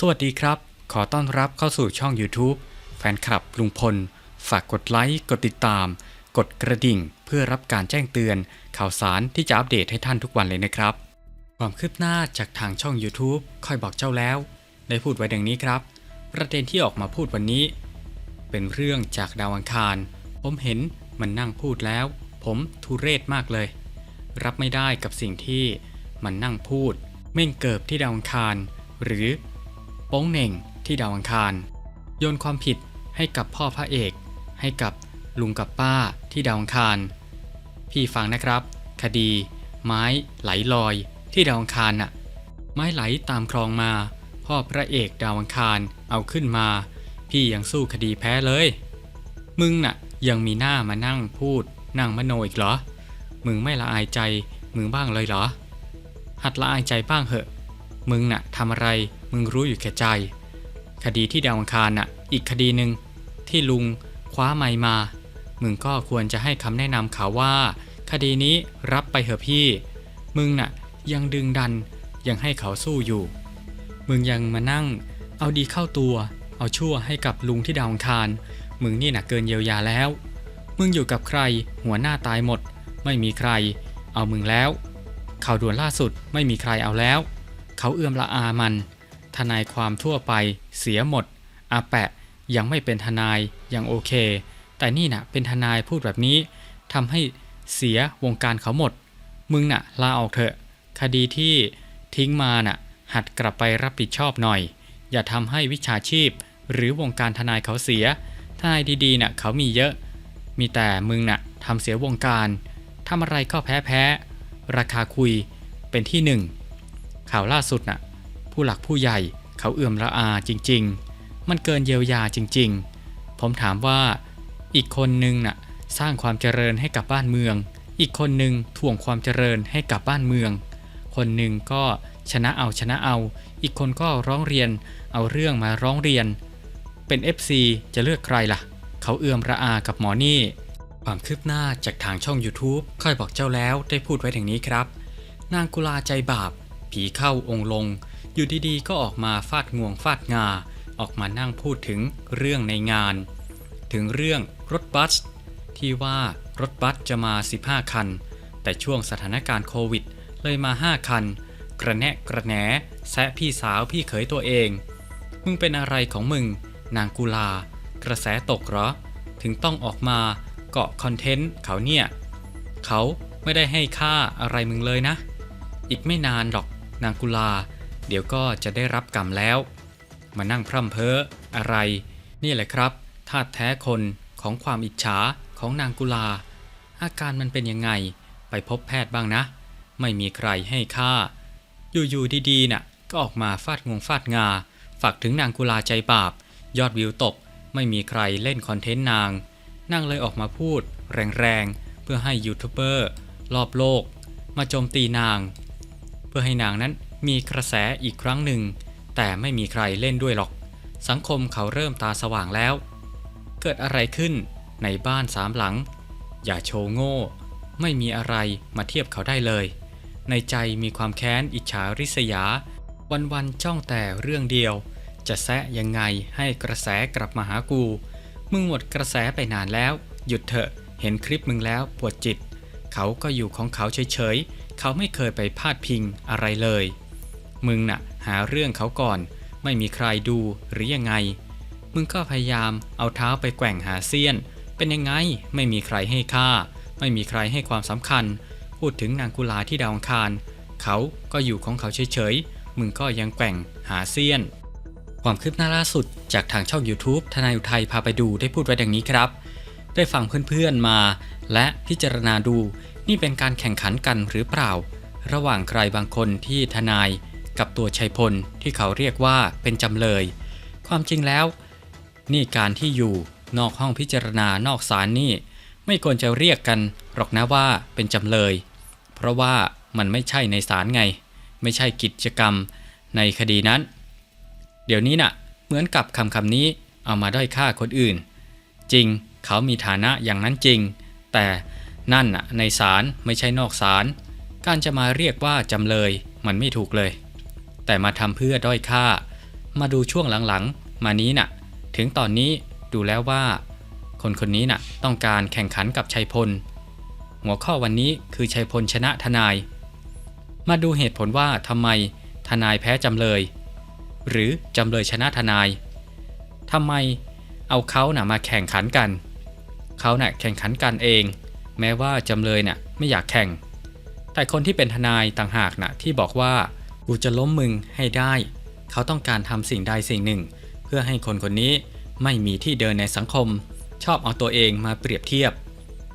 สวัสดีครับ ขอต้อนรับเข้าสู่ช่อง YouTube แฟนคลับลุงพล ฝากกดไลค์ กดติดตาม กดกระดิ่ง เพื่อรับการแจ้งเตือน ข่าวสารที่จะอัปเดตให้ท่านทุกวันเลยนะครับ ความคืบหน้าจากทางช่อง YouTube ค่อยบอกเจ้าแล้ว ได้พูดไว้ดังนี้ครับ ประเด็นที่ออกมาพูดวันนี้ เป็นเรื่องจากดาวอังคาร ผมเห็นมันนั่งพูดแล้ว ผมทุเรศมากเลย รับไม่ได้กับสิ่งที่มันนั่งพูด เม่งเกิบที่ดาวอังคาร หรือ โป้งเหน่งที่ดาวอังคาร โยนความผิดให้กับพ่อพระเอก ให้กับลุงกับป้าที่ดาวอังคาร พี่ฟังนะครับ คดี ไม้ไหลลอยที่ดาวอังคารน่ะ ไม้ไหลตามคลองมา พ่อพระเอกดาวอังคารเอาขึ้นมา พี่ยังสู้คดีแพ้เลย มึงน่ะยังมีหน้ามานั่งพูด นั่งมโนอีกเหรอ มึงไม่ละอายใจมึงบ้างเลยเหรอ หัดละอายใจบ้างเหอะ มึงน่ะทำอะไร มึงรู้อยู่แก่ใจ คดีที่ดาวอังคารน่ะ อีกคดีหนึ่งที่ลุงคว้าไม้มา มึงก็ควรจะให้คำแนะนำเขาว่า คดีนี้รับไปเถอะพี่ มึงน่ะยังดึงดันยังให้เขาสู้อยู่ มึงยังมานั่ง เอาดีเข้าตัว เอาชั่วให้กับลุงที่ดาวอังคาร มึงนี่น่ะเกินเยียวยาแล้ว มึงอยู่กับใคร หัวหน้าตายหมด ไม่มีใคร เอามึงแล้วข่าวด่วนล่าสุดไม่มีใครเอาแล้ว เขาเอื้อมละอามัน ทนายความทั่วไป เสียหมด อาแปะ ยังไม่เป็นทนาย ยังโอเค แต่นี่น่ะ เป็นทนายพูดแบบนี้ทำให้เสียวงการเขาหมด มึงน่ะ ลาออกเถอะ คดีที่ทิ้งมาน่ะ หัดกลับไปรับผิดชอบหน่อย อย่าทำให้วิชาชีพ หรือวงการทนายเขาเสีย ทนายดีๆน่ะเขามีเยอะ มีแต่มึงน่ะทำเสียวงการทำอะไรก็แพ้แพ้ๆราคาคุยเป็นที่หนึ่งข่าวล่าสุดน่ะ ผู้หลักผู้ใหญ่เขาเอื่อมละอาจริง ๆ มันเกินเยียวยาจริง ๆ ผมถามว่า อีกคนนึงน่ะสร้างความเจริญให้กับบ้านเมือง อีกคนนึงถ่วงความเจริญให้กับบ้านเมือง คนหนึ่งก็ชนะเอาชนะเอา อีกคนก็ร้องเรียน เอาเรื่องมาร้องเรียน เป็น FC จะเลือกใครล่ะ เขาเอื่อมระอากับหมอนี่ความคืบหน้าจากทางช่อง YouTube ค่อยบอกเจ้าแล้วได้พูดไว้อย่างนี้ครับ นางกุลาใจบาป ผีเข้าองค์ลง อยู่ดีๆ ก็ออกมาฟาดงวงฟาดงา ออกมานั่งพูดถึงเรื่องในงาน ถึงเรื่องรถบัส ที่ว่ารถบัสจะมา 15 คัน แต่ช่วงสถานการณ์โควิด เลยมา 5 คัน กระแนะกระแหนแซะพี่สาวพี่เขยตัวเอง มึงเป็นอะไรของมึง นางกุลา กระแสตกเหรอ ถึงต้องออกมาเกาะคอนเทนต์เขาเนี่ย เขาไม่ได้ให้ค่าอะไรมึงเลยนะ อีกไม่นานหรอก นางกุลา เดี๋ยวก็จะได้รับกรรมแล้ว มานั่งพร่ำเพ้ออะไร นี่แหละครับธาตุแท้คนของความอิจฉาของนางกุลา อาการมันเป็นยังไงไปพบแพทย์บ้างนะ ไม่มีใครให้ค่า อยู่ๆดีๆน่ะ ก็ออกมาฟาดงวงฟาดงา ฝากถึงนางกุลาใจบาป ยอดวิวตก ไม่มีใครเล่นคอนเทนต์นาง นางเลยออกมาพูด แรงๆ เพื่อให้ยูทูบเบอร์รอบโลก มาโจมตีนาง เพื่อให้นางนั้นมีกระแสอีกครั้งหนึ่ง แต่ไม่มีใครเล่นด้วยหรอก สังคมเขาเริ่มตาสว่างแล้ว เกิดอะไรขึ้นในบ้านสามหลัง อย่าโชว์โง่ ไม่มีอะไรมาเทียบเขาได้เลย ในใจมีความแค้นอิจฉาริษยา วันๆจ้องแต่เรื่องเดียว จะแซะยังไงให้กระแสกลับมาหากู มึงหมดกระแสไปนานแล้ว หยุดเถอะเห็นคลิปมึงแล้วปวดจิต เขาก็อยู่ของเขาเฉยๆ เขาไม่เคยไปพาดพิงอะไรเลย มึงน่ะหาเรื่องเขาก่อน ไม่มีใครดูหรือยังไง มึงก็พยายามเอาเท้าไปแกว่งหาเซียน เป็นยังไง ไม่มีใครให้ค่า ไม่มีใครให้ความสำคัญ พูดถึงนางกุลาที่ดาวอังคาร เขาก็อยู่ของเขาเฉยๆ มึงก็ยังแกว่งหาเซียน ความคืบหน้าล่าสุดจากทางช่อง YouTube ทนายอุทัยพาไปดูได้พูดไว้ดังนี้ครับ ได้ฟังเพื่อนๆมา และพิจารณาดูนี่เป็นการแข่งขันกันหรือเปล่า ระหว่างใครบางคนที่ทนายกับตัวชัยพลที่เขาเรียกว่าเป็นจำเลย ความจริงแล้ว นี่การที่อยู่นอกห้องพิจารณานอกศาลนี่ ไม่ควรจะเรียกกันหรอกนะว่าเป็นจำเลย เพราะว่ามันไม่ใช่ในศาลไง ไม่ใช่กิจกรรมในคดีนั้น เดี๋ยวนี้น่ะ เหมือนกับคำคำนี้เอามาด้อยค่าคนอื่น จริง เขามีฐานะอย่างนั้นจริง แต่นั่นน่ะในศาลไม่ใช่นอกศาลการจะมาเรียกว่าจำเลยมันไม่ถูกเลย แต่มาทำเพื่อด้อยค่า มาดูช่วงหลังๆ มานี้น่ะ ถึงตอนนี้ดูแล้วว่า คนคนนี้น่ะต้องการแข่งขันกับชัยพล หัวข้อวันนี้คือชัยพลชนะทนาย มาดูเหตุผลว่าทำไมทนายแพ้จำเลย หรือจำเลยชนะทนายทำไมเอาเขาน่ะมาแข่งขันกัน เขาน่ะแข่งขันกันเอง แม้ว่าจำเลยเน่ะไม่อยากแข่ง แต่คนที่เป็นทนายต่างหากน่ะที่บอกว่ากูจะล้มมึงให้ได้ เขาต้องการทำสิ่งใดสิ่งหนึ่ง เพื่อให้คนคนนี้ไม่มีที่เดินในสังคม ชอบเอาตัวเองมาเปรียบเทียบ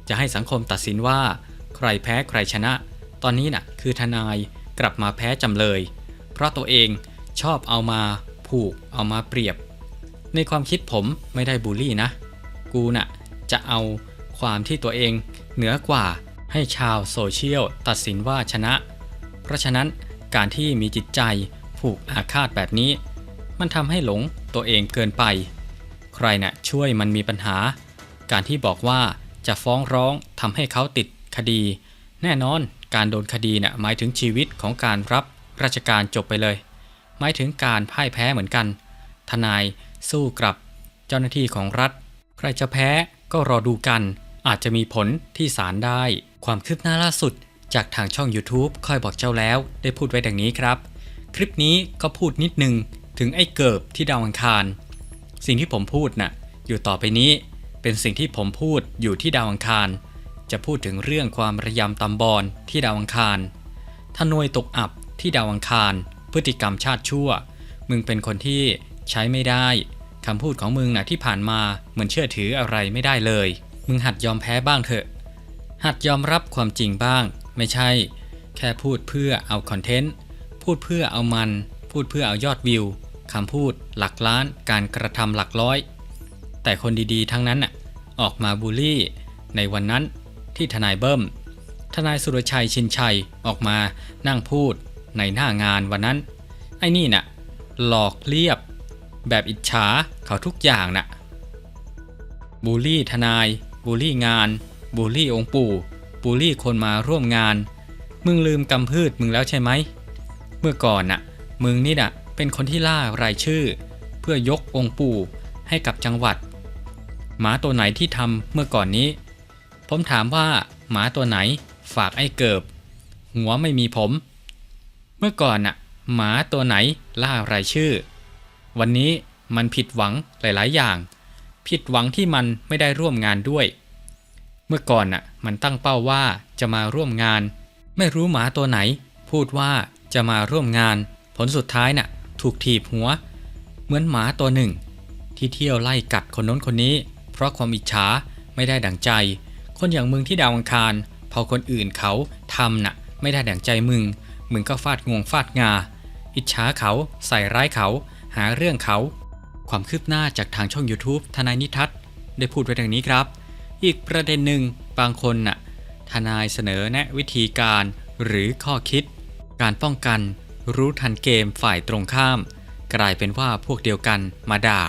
จะให้สังคมตัดสินว่า ใครแพ้ใครชนะ ตอนนี้น่ะคือทนายกลับมาแพ้จำเลย เพราะตัวเองชอบเอามาผูกเอามาเปรียบ ในความคิดผมไม่ได้บูลลี่นะ กูน่ะ จะเอาความที่ตัวเองเหนือกว่าให้ชาวโซเชียลตัดสินว่าชนะ เพราะฉะนั้นการที่มีจิตใจผูกอาฆาตแบบนี้ มันทำให้หลงตัวเองเกินไป ใครน่ะช่วยมันมีปัญหา การที่บอกว่าจะฟ้องร้องทำให้เขาติดคดี แน่นอนการโดนคดีน่ะหมายถึงชีวิตของการรับราชการจบไปเลย หมายถึงการพ่ายแพ้เหมือนกัน ทนายสู้กลับ เจ้าหน้าที่ของรัฐ ใครจะแพ้ ก็รอดูกัน อาจจะมีผลที่ศาลได้ ความคืบหน้าล่าสุด จากทางช่อง YouTube ค่อยบอกเจ้าแล้วได้พูดไว้ดังนี้ครับ คลิปนี้ก็พูดนิดนึง ถึงไอ้เกิบที่ดาวอังคาร สิ่งที่ผมพูดน่ะอยู่ต่อไปนี้ เป็นสิ่งที่ผมพูดอยู่ที่ดาวอังคาร จะพูดถึงเรื่องความระยำตำบอลที่ดาวอังคารทนวยตกอับที่ดาวอังคาร พฤติกรรมชาติชั่ว มึงเป็นคนที่ใช้ไม่ได้ คำพูดของมึงน่ะที่ผ่านมาเหมือนเชื่อถืออะไรไม่ได้เลย มึงหัดยอมแพ้บ้างเถอะ หัดยอมรับความจริงบ้าง ไม่ใช่ แค่พูดเพื่อเอาคอนเทนต์ พูดเพื่อเอามัน พูดเพื่อเอายอดวิวคำพูด หลักล้าน การกระทำหลักร้อย แต่คนดีๆ ทั้งนั้นน่ะออกมาบูลลี่ ในวันนั้นที่ทนายเบิ้ม ทนายสุรชัยชินชัยออกมานั่งพูดในหน้างานวันนั้น ไอ้นี่น่ะหลอกเรียบ แบบอิจฉาเขาทุกอย่างน่ะบูลลี่ทนาย บูลลี่งาน บูลลี่องค์ปู่ บูลลี่คนมาร่วมงาน มึงลืมกำพืชมึงแล้วใช่ไหม เมื่อก่อนน่ะ มึงนี่น่ะ เป็นคนที่ล่ารายชื่อ เพื่อยกองค์ปู่ให้กับจังหวัด หมาตัวไหนที่ทำเมื่อก่อนนี้ ผมถามว่าหมาตัวไหนฝากไอ้เกิบ หัวไม่มีผม เมื่อก่อนน่ะ หมาตัวไหนล่ารายชื่อ วันนี้มันผิดหวังหลาย ๆ อย่าง ผิดหวังที่มันไม่ได้ร่วมงานด้วย เมื่อก่อนน่ะมันตั้งเป้าว่าจะมาร่วมงาน ไม่รู้หมาตัวไหน พูดว่าจะมาร่วมงาน ผลสุดท้ายน่ะ ถูกถีบหัว เหมือนหมาตัวหนึ่ง ที่เที่ยวไล่กัดคนน้นคนนี้ เพราะความอิจฉาไม่ได้ดั่งใจ คนอย่างมึงที่ดาวอังคารพอคนอื่นเขาทำน่ะ ไม่ได้ดั่งใจมึง มึงก็ฟาดงวงฟาดงา อิจฉาเขาใส่ร้ายเขา หาเรื่องเขา ความคืบหน้าจากทางช่อง YouTube ทนายนิทัศน์ได้พูดไว้ดังนี้ครับ อีกประเด็นหนึ่งบางคนน่ะทนายเสนอแนะวิธีการหรือข้อคิด การป้องกันรู้ทันเกมฝ่ายตรงข้าม กลายเป็นว่าพวกเดียวกันมาด่า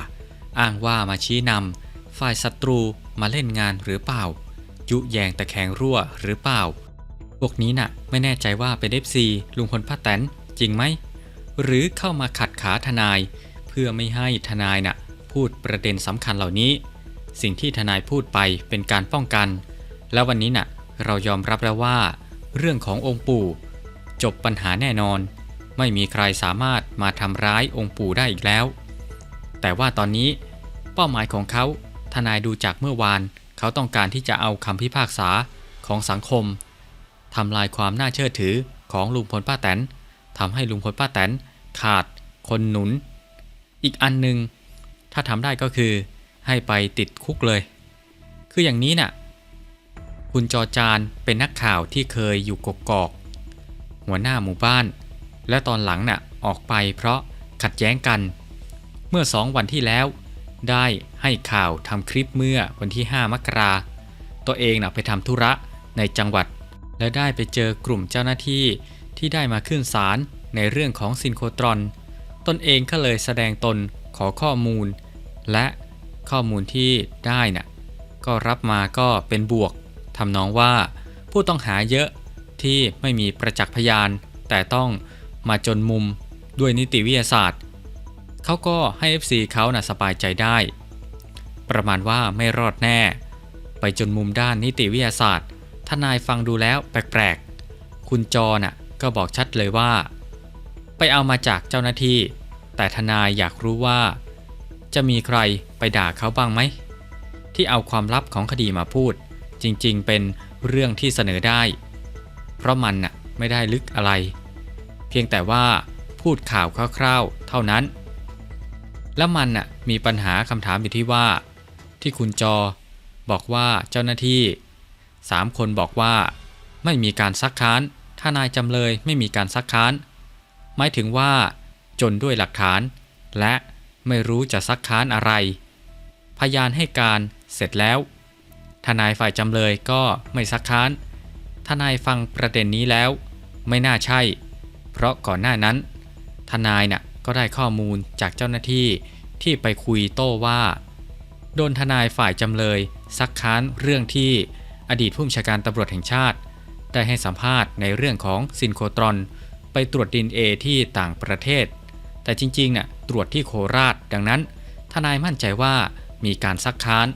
อ้างว่ามาชี้นำฝ่ายศัตรูมาเล่นงานหรือเปล่า ยุแยงตะแคงรั่วหรือเปล่า พวกนี้น่ะไม่แน่ใจว่าเป็น FC ลุงพลป้าแตนจริงไหม หรือเข้ามาขัดขาทนาย เพื่อไม่ให้ทนายน่ะพูดประเด็นสำคัญเหล่านี้ สิ่งที่ทนายพูดไปเป็นการป้องกัน แล้ววันนี้น่ะเรายอมรับแล้วว่า เรื่องขององค์ปู่ จบปัญหาแน่นอน ไม่มีใครสามารถมาทำร้ายองค์ปู่ได้อีกแล้ว แต่ว่าตอนนี้ เป้าหมายของเขาทนายดูจากเมื่อวาน เขาต้องการที่จะเอาคำพิพากษาของสังคมทำลายความน่าเชื่อถือของลุงพลป้าแตน ทำให้ลุงพลป้าแตนขาดคนหนุน อีกอันหนึ่งถ้าทำได้ก็คือให้ไปติดคุกเลย คืออย่างนี้น่ะ คุณจอจานเป็นนักข่าวที่เคยอยู่กกอก หัวหน้าหมู่บ้าน และตอนหลังน่ะออกไปเพราะขัดแย้งกัน เมื่อสองวันที่แล้ว ได้ให้ข่าวทำคลิปเมื่อวันที่ 5 มกรา ตัวเองน่ะไปทำธุระในจังหวัด และได้ไปเจอกลุ่มเจ้าหน้าที่ ที่ได้มาขึ้นศาลในเรื่องของซินโครตรอน ตนเองก็เลยแสดงตนขอข้อมูล และข้อมูลที่ได้น่ะก็รับมาก็เป็นบวกทำนองว่าผู้ต้องหาเยอะที่ไม่มีประจักษ์พยาน แต่ต้องมาจนมุมด้วยนิติวิทยาศาสตร์ เขาก็ให้ FC เขาน่ะสบายใจได้ ประมาณว่าไม่รอดแน่ ไปจนมุมด้านนิติวิทยาศาสตร์ ทนายฟังดูแล้วแปลกๆ คุณจอน่ะ ก็บอกชัดเลยว่า ไปเอามาจากเจ้าหน้าที่ แต่ทนายอยากรู้ว่า จะมีใครไปด่าเขาบ้างไหม ที่เอาความลับของคดีมาพูด จริงๆ เป็นเรื่องที่เสนอได้ เพราะมันน่ะไม่ได้ลึกอะไร เพียงแต่ว่าพูดข่าวคร่าวๆ เท่านั้น แล้วมันน่ะมีปัญหาคำถามอยู่ที่ว่า ที่คุณจอบอกว่าเจ้าหน้าที่สามคนบอกว่าไม่มีการซักค้าน ถ้านายจำเลยไม่มีการซักค้าน หมายถึงว่า จนด้วยหลักฐาน และไม่รู้จะซักค้านอะไร พยานให้การเสร็จแล้ว ทนายฝ่ายจำเลยก็ไม่ซักค้าน ทนายฟังประเด็นนี้แล้ว ไม่น่าใช่ เพราะก่อนหน้านั้น ทนายน่ะก็ได้ข้อมูลจากเจ้าหน้าที่ที่ไปคุยโต้ว่า โดนทนายฝ่ายจำเลยซักค้านเรื่องที่อดีตผู้บัญชาการตำรวจแห่งชาติ ได้ให้สัมภาษณ์ในเรื่องของซินโครตรอน ไปตรวจดินเอที่ต่างประเทศ แต่จริงๆน่ะตรวจที่โคราช ดังนั้น ทนายมั่นใจว่ามีการซักค้าน